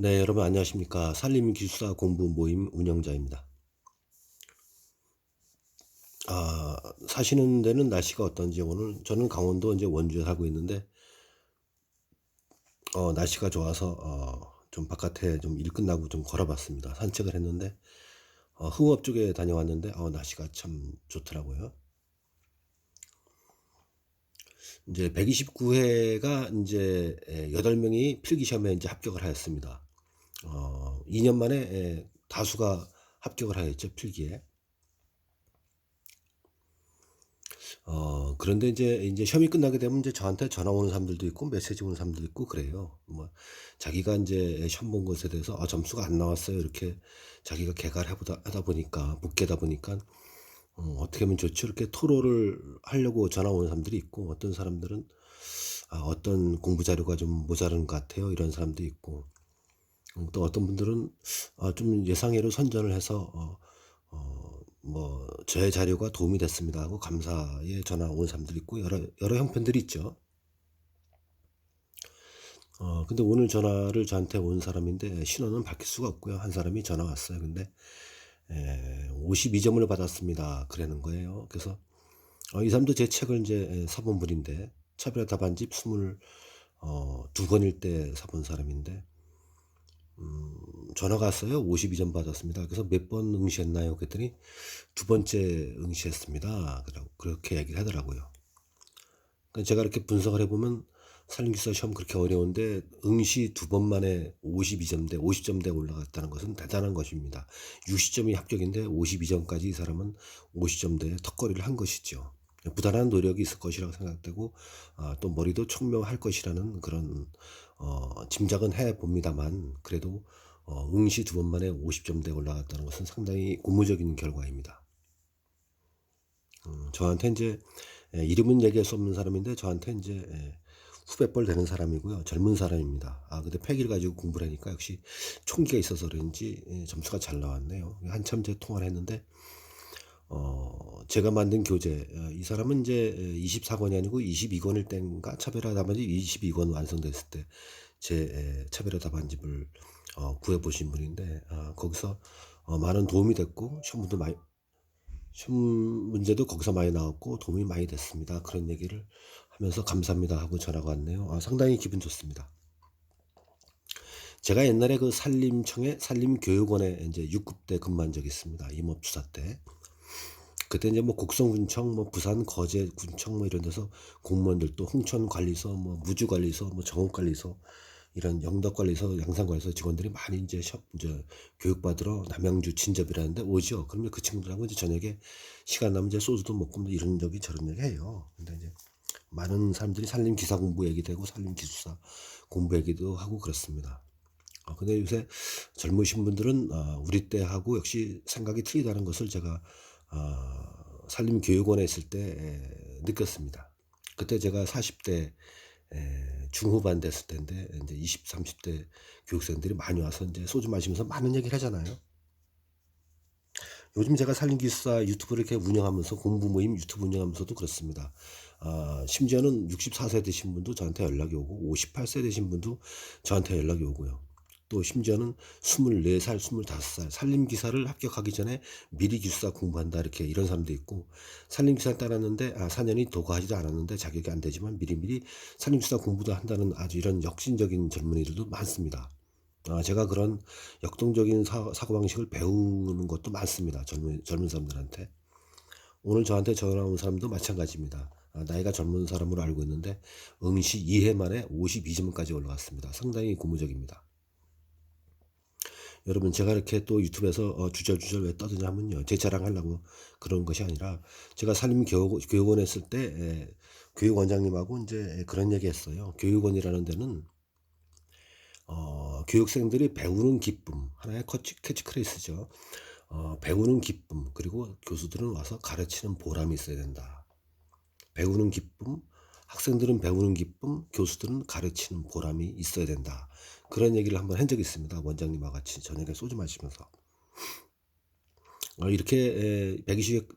네, 여러분 안녕하십니까. 산림기술사 공부 모임 운영자입니다. 아, 사시는 데는 날씨가 어떤지 오늘 저는 강원도 이제 원주에 살고 있는데 어, 날씨가 좋아서 어, 좀 바깥에 좀 일 끝나고 좀 걸어봤습니다. 산책을 했는데 어, 흥업 쪽에 다녀왔는데 어, 날씨가 참 좋더라고요. 이제 129회가 이제 8명이 필기 시험에 이제 합격을 하였습니다. 어, 2년 만에 에, 다수가 합격을 하였죠, 필기에. 어, 그런데 이제, 이제 시험이 끝나게 되면 이제 저한테 전화 오는 사람들도 있고, 메시지 오는 사람들도 있고, 그래요. 뭐, 자기가 이제 시험 본 것에 대해서, 아, 점수가 안 나왔어요. 이렇게 자기가 개가를 해보다, 하다 보니까, 묻게다 보니까, 어, 어떻게 하면 좋죠? 이렇게 토로를 하려고 전화 오는 사람들이 있고, 어떤 사람들은, 아, 어떤 공부 자료가 좀 모자른 것 같아요. 이런 사람도 있고, 음, 또 어떤 분들은 아, 좀 예상외로 선전을 해서 어, 어, 뭐 저의 자료가 도움이 됐습니다 하고 감사의 전화 온 사람들이 있고 여러 여러 형편들이 있죠. 어, 근데 오늘 전화를 저한테 온 사람인데 신원은 밝힐 수가 없고요. 한 사람이 전화 왔어요. 근데 에, 52점을 받았습니다. 그러는 거예요. 그래서 어, 이 사람도 제 책을 이제 사본 분인데 차별화 답안집 22 어, 때 사본 사람인데 음, 전화가 왔어요. 52점 받았습니다. 그래서 몇 번 응시했나요? 그랬더니 두 번째 응시했습니다. 그렇게 얘기를 하더라고요. 그러니까 제가 이렇게 분석을 해보면 산림기사 시험 그렇게 어려운데 응시 두 번 만에 52점대, 50점대 올라갔다는 것은 대단한 것입니다. 60점이 합격인데 52점까지 이 사람은 50점대에 턱걸이를 한 것이죠. 부단한 노력이 있을 것이라고 생각되고 아, 또 머리도 총명할 것이라는 그런 어, 짐작은 해 봅니다만 그래도 어, 응시 두 번 만에 50점대 올라갔다는 것은 상당히 고무적인 결과입니다. 음, 저한테 이제 예, 이름은 얘기할 수 없는 사람인데 저한테 이제 예, 후배뻘 되는 사람이고요. 젊은 사람입니다. 아, 근데 패기를 가지고 공부를 하니까 역시 총기가 있어서 그런지 예, 점수가 잘 나왔네요. 한참 제 통화를 했는데 어, 제가 만든 교재, 어, 이 사람은 이제 24권이 아니고 22권일 땐가 차별화 답안집 22권 완성됐을 때 제 차별화 답안집을 어, 구해보신 분인데, 아, 거기서 어, 많은 도움이 됐고, 시험 문제도 많이, 시험 문제도 거기서 많이 나왔고, 도움이 많이 됐습니다. 그런 얘기를 하면서 감사합니다 하고 전화가 왔네요. 아, 상당히 기분 좋습니다. 제가 옛날에 그 산림청에 산림교육원에 이제 6급 때 근무한 적이 있습니다. 임업주사 때. 그때 이제 뭐 곡성군청, 뭐 부산 거제군청 뭐 이런 데서 공무원들도 홍천관리소, 뭐 무주관리소, 뭐 정읍관리소 이런 영덕관리소, 양산관리소 직원들이 많이 이제 샵 이제 교육받으러 남양주 진접이라는데 오죠. 그러면 그 친구들하고 이제 저녁에 시간 나면 이제 소주도 먹고 뭐 이런 적이 저런 얘기 해요. 근데 이제 많은 사람들이 산림 기사 공부 얘기되고 산림 기술사 공부 얘기도 하고 그렇습니다. 어, 근데 요새 젊으신 분들은 어, 우리 때하고 역시 생각이 틀리다는 것을 제가 어, 산림교육원에 있을 때 에, 느꼈습니다. 그때 제가 40대 에, 중후반 됐을 때인데 이제 20, 30대 교육생들이 많이 와서 이제 소주 마시면서 많은 얘기를 하잖아요. 요즘 제가 산림기술사 유튜브를 이렇게 운영하면서 공부 모임 유튜브 운영하면서도 그렇습니다. 아, 심지어는 64세 되신 분도 저한테 연락이 오고 58세 되신 분도 저한테 연락이 오고요. 또 심지어는 24살, 25살 산림기사를 합격하기 전에 미리 기술사 공부한다 이렇게 이런 사람도 있고 산림기사 따랐는데 아 4년이 도과하지도 않았는데 자격이 안 되지만 미리미리 산림기사 공부도 한다는 아주 이런 혁신적인 젊은이들도 많습니다. 아, 제가 그런 역동적인 사, 사고방식을 배우는 것도 많습니다. 젊은, 젊은 사람들한테. 오늘 저한테 전화 온 사람도 마찬가지입니다. 아, 나이가 젊은 사람으로 알고 있는데 응시 2회 만에 52점까지 올라갔습니다. 상당히 고무적입니다. 여러분 제가 이렇게 또 유튜브에서 어, 주절주절 왜 떠드냐면요. 제 자랑하려고 그런 것이 아니라 제가 산림교육원 했을 때 에, 교육원장님하고 이제 그런 얘기 했어요. 교육원이라는 데는 어, 교육생들이 배우는 기쁨 하나의 캐치크레이스죠. 어, 배우는 기쁨 그리고 교수들은 와서 가르치는 보람이 있어야 된다. 배우는 기쁨 학생들은 배우는 기쁨, 교수들은 가르치는 보람이 있어야 된다. 그런 얘기를 한번 한 적이 있습니다. 원장님과 같이 저녁에 소주 마시면서. 어, 이렇게 120,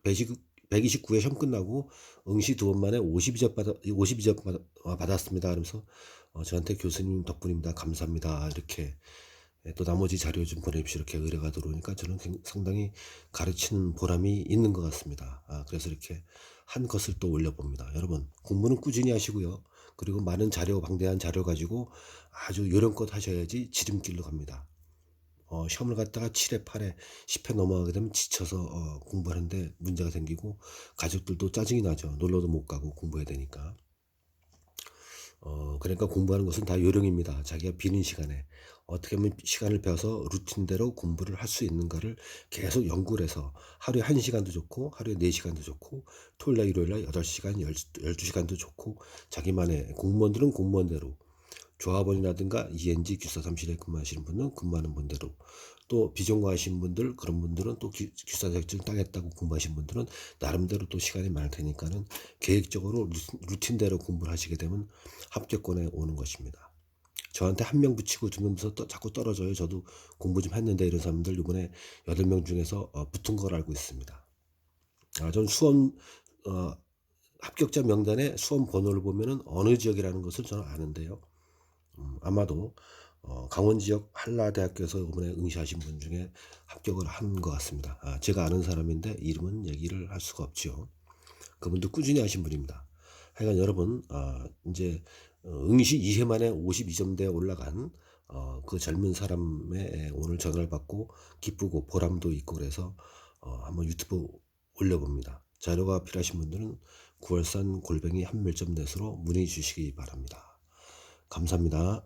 129회 시험 끝나고 응시 두 번 만에 52점 받아, 52점 받았습니다. 그러면서 어, 저한테 교수님 덕분입니다. 감사합니다. 이렇게 예, 또 나머지 자료 좀 보내십시오. 이렇게 의뢰가 들어오니까 저는 굉- 상당히 가르치는 보람이 있는 것 같습니다. 아, 그래서 이렇게 한 것을 또 올려봅니다. 여러분, 공부는 꾸준히 하시고요. 그리고 많은 자료, 방대한 자료 가지고 아주 요령껏 하셔야지 지름길로 갑니다. 어, 시험을 갖다가 7회, 8회, 10회 넘어가게 되면 지쳐서 어, 공부하는데 문제가 생기고 가족들도 짜증이 나죠. 놀러도 못 가고 공부해야 되니까. 어, 그러니까 공부하는 것은 다 요령입니다. 자기가 비는 시간에 어떻게 하면 시간을 빼서 루틴대로 공부를 할 수 있는가를 계속 연구를 해서 하루에 1시간도 좋고 하루에 4시간도 좋고 토요일날 일요일날 8시간, 12시간도 좋고 자기만의 공무원들은 공무원대로 조합원이라든가 ENG 규사사무실에 근무하시는 분은 근무하는 분대로 또 비전공하신 분들 그런 분들은 또 규- 규사 자격증 따겠다고 공부하신 분들은 나름대로 또 시간이 많을 테니까는 계획적으로 루틴- 루틴대로 공부를 하시게 되면 합격권에 오는 것입니다. 저한테 한 명 붙이고 두 명 붙어서 또 자꾸 떨어져요. 저도 공부 좀 했는데 이런 사람들 이번에 여덟 명 중에서 어, 붙은 걸 알고 있습니다. 아, 전 수험 어, 합격자 명단에 수험 번호를 보면은 어느 지역이라는 것을 저는 아는데요. 음, 아마도 어, 강원 지역 한라대학교에서 이번에 응시하신 분 중에 합격을 한 것 같습니다. 아, 제가 아는 사람인데 이름은 얘기를 할 수가 없죠. 그분도 꾸준히 하신 분입니다. 하여간 여러분 아, 이제 어, 응시 2회 만에 52점대에 올라간 어, 그 젊은 사람의 오늘 전화를 받고 기쁘고 보람도 있고 그래서 어, 한번 유튜브 올려봅니다. 자료가 필요하신 분들은 9월산 골뱅이 한멸점 넷으로 문의 주시기 바랍니다. 감사합니다.